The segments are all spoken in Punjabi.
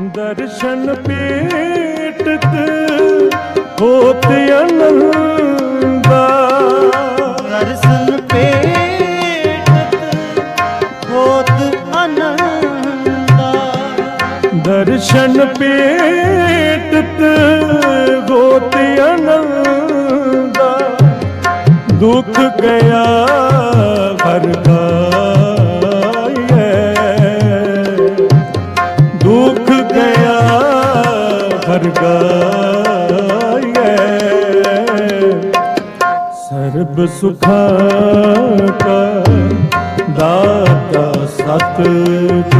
ਦਰਸ਼ਨ ਪੇਟਤ ਹੋਤ ਅਨੰਦਾ ਦਰਸ਼ਨ ਪੇਟਤ ਹੋਤ ਆਨੰਦਾ। ਦਰਸ਼ਨ ਪੇਟਤ ਹੋਤ ਅਨੰਦਾ ਦੁਖ ਗਿਆ ਸਰਬ ਸੁਖਾ ਕਾ ਦਾਤਾ ਸਤਿਗੁਰ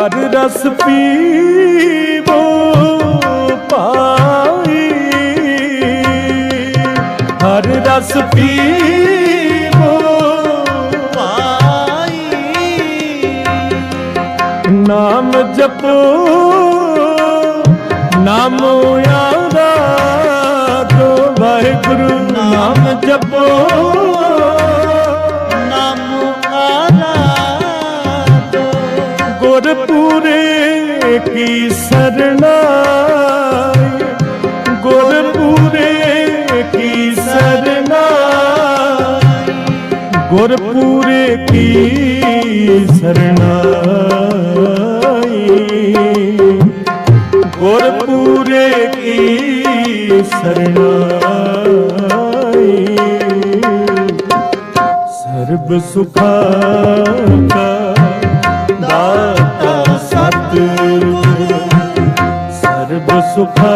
ਹਰ ਰਸ ਪੀਵੋ ਪਾਈ ਹਰ ਰਸ ਪੀਵੋ ਪਾਈ ਨਾਮ ਜਪੋ, ਨਾਮ ਆਦਾ ਜੋ ਵਾਹਿਗੁਰੂ, ਨਾਮ ਜਪੋ। ਕੀ ਸਰਨਾਈ। ਗੁਰ ਕੀ ਸਰਨਾਈ। ਗੁਰਪੂਰੇ ਕੀ ਸਰਨਾਈ। ਗੁਰਪੂਰੇ ਕੀ ਸਰਨਾਈ। ਸਰਬ ਸੁਖਾ ਕਾ ਸੁਖਾ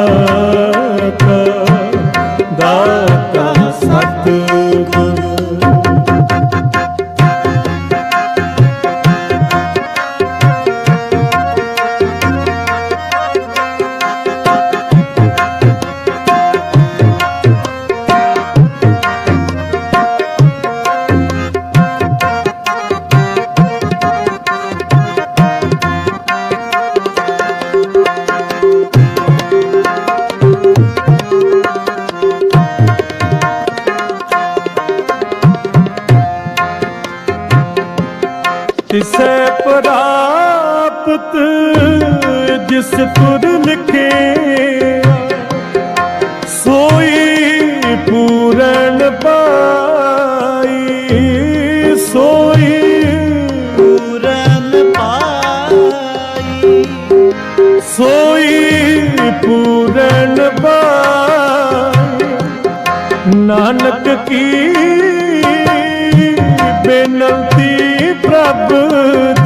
ਦਾਤਾ ਸਤਿਗੁਰ। ਨਾਨਕ ਕੀ? ਬੇਨੰਤੀ ਪ੍ਰਭ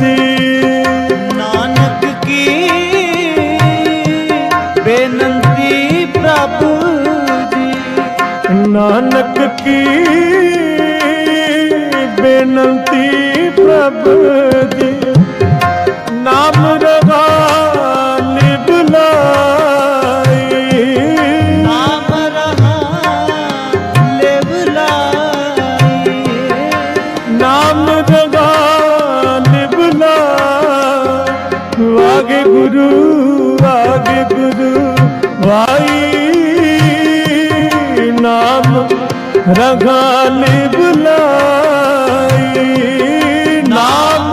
ਜੀ। ਨਾਨਕ ਕੀ? ਬੇਨੰਤੀ ਪ੍ਰਭੂ ਜੀ। ਨਾਨਕ ਕੀ? ਬੇਨੰਤੀ ਪ੍ਰਭ ਰਗਾ ਲਿਵ ਲਾਈ ਨਾਮ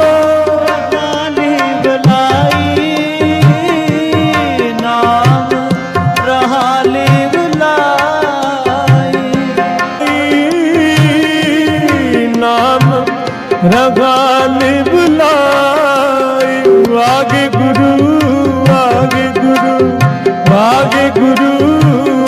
ਗਾਲੀ ਬੁਲਾਈ ਨਾਮ ਰਹਾ ਲਿਵ ਲਾਈ। ਨਾਮ ਰਗਾ ਲਿਵ ਲਾਈ। ਵਾਗੇ ਗੁਰੂ ਵਾਗੇ ਗੁਰੂ ਵਾਗੇ ਗੁਰੂ।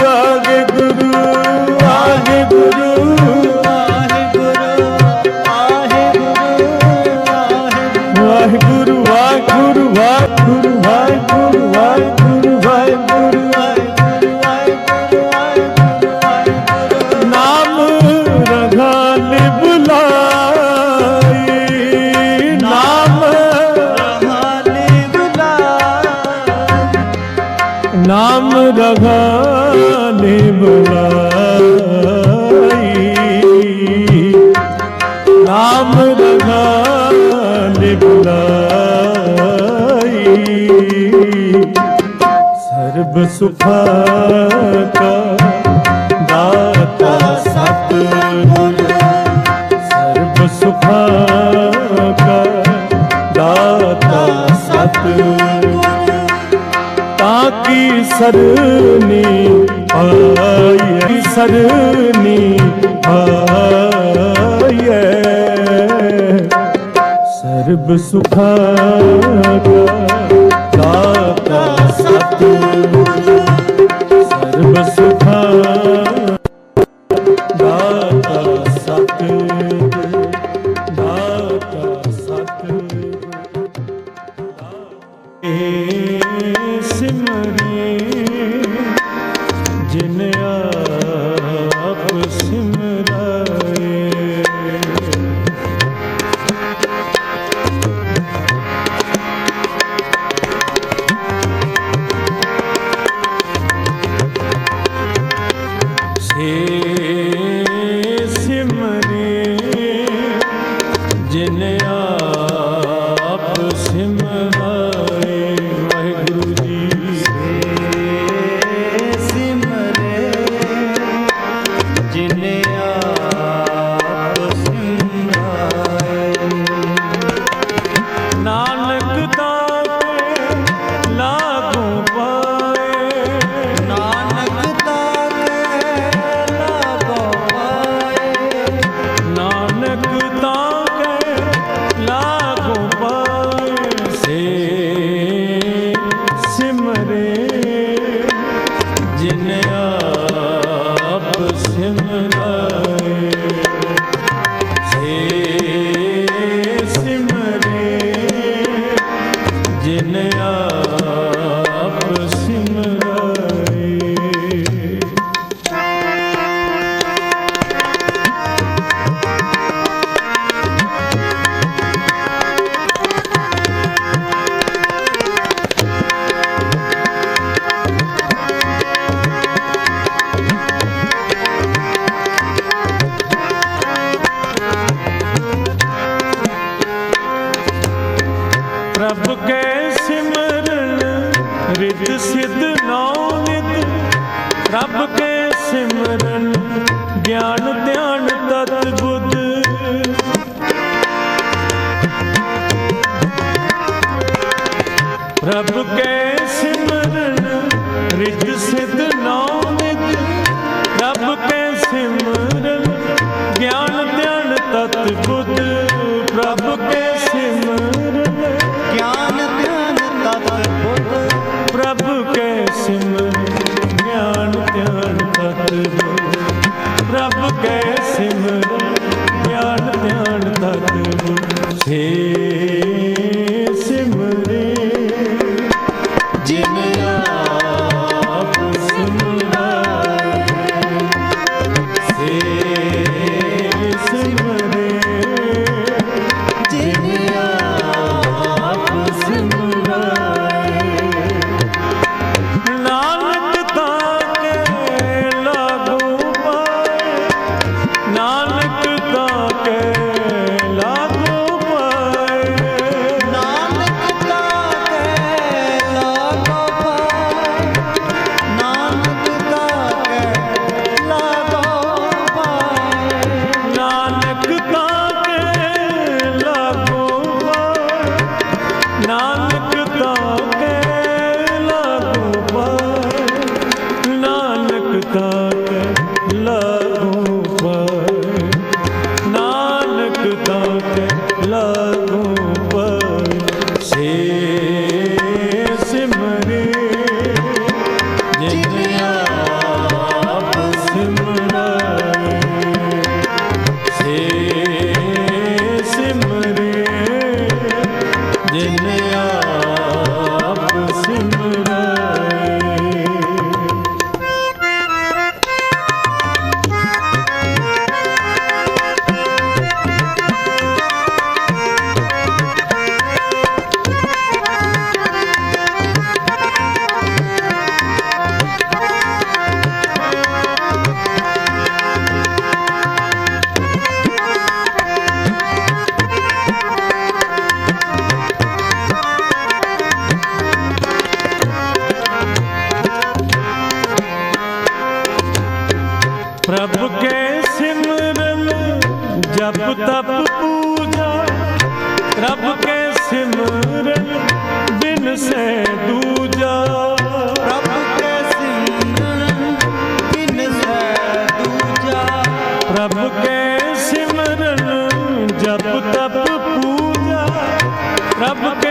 ਸਹਾਈ ਸਰਬ ਸੁਖਾ ਕਾ ਦਾਤਾ ਸਤਿਗੁਰ ਸਰਬ ਸੁਖਾ ਕਾ ਦਾਤਾ ਸਤਿਗੁਰ ਤਾਂ ਕੀ ਸਰਨੀ ਆਈ ਸਰਨੀ ਸਰਬ ਸੁਖਾਗਾ ਜਿਨ ਆ ਪ੍ਰਭ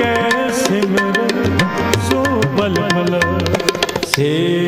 ਕੈ ਸਿਮਰ ਸੋ ਬਲ ਬਲ ਸੇ